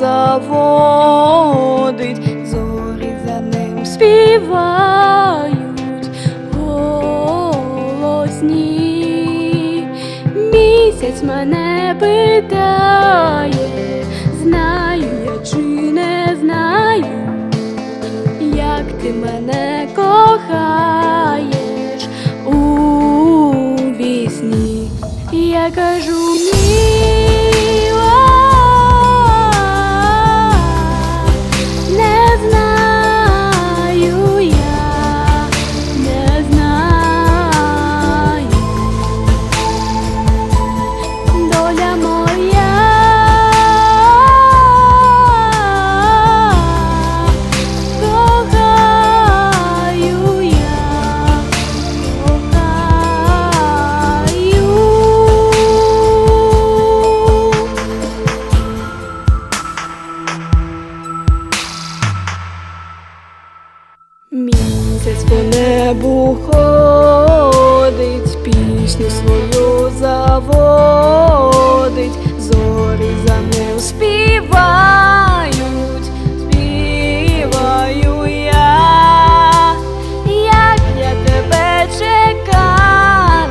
заводить, зорі за ним співають голосні. Місяць мене питає, Місяць по небу ходить, пісню свою заводить, зорі за ним співають, співаю я, як я тебе чекала,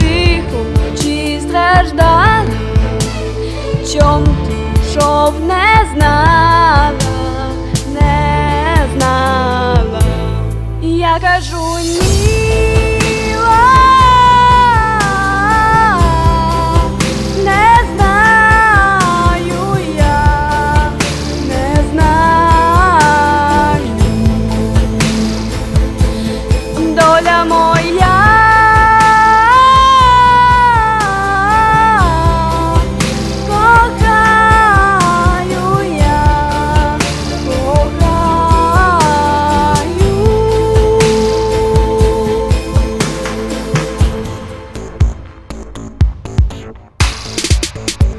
тихо вночі страждала, чом ти йшов, не знала, кажу ніла,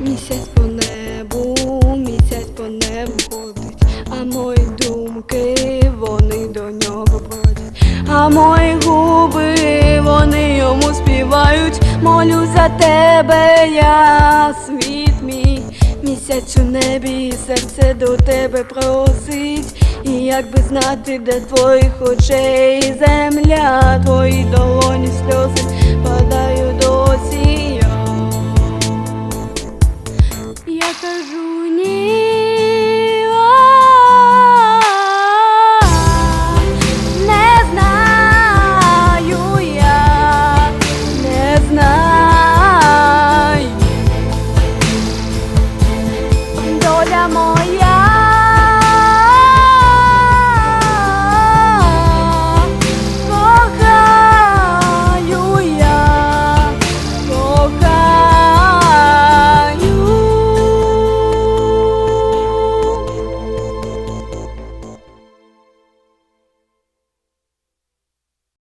Місяць по небу, місяць по небу ходить, а мої думки вони до нього бродять, а мої губи вони йому співають, молю за тебе, я світ мій, місяць у небі, серце до тебе просить, і як би знати, де твоїх очей земля, твої долоні сльози падаю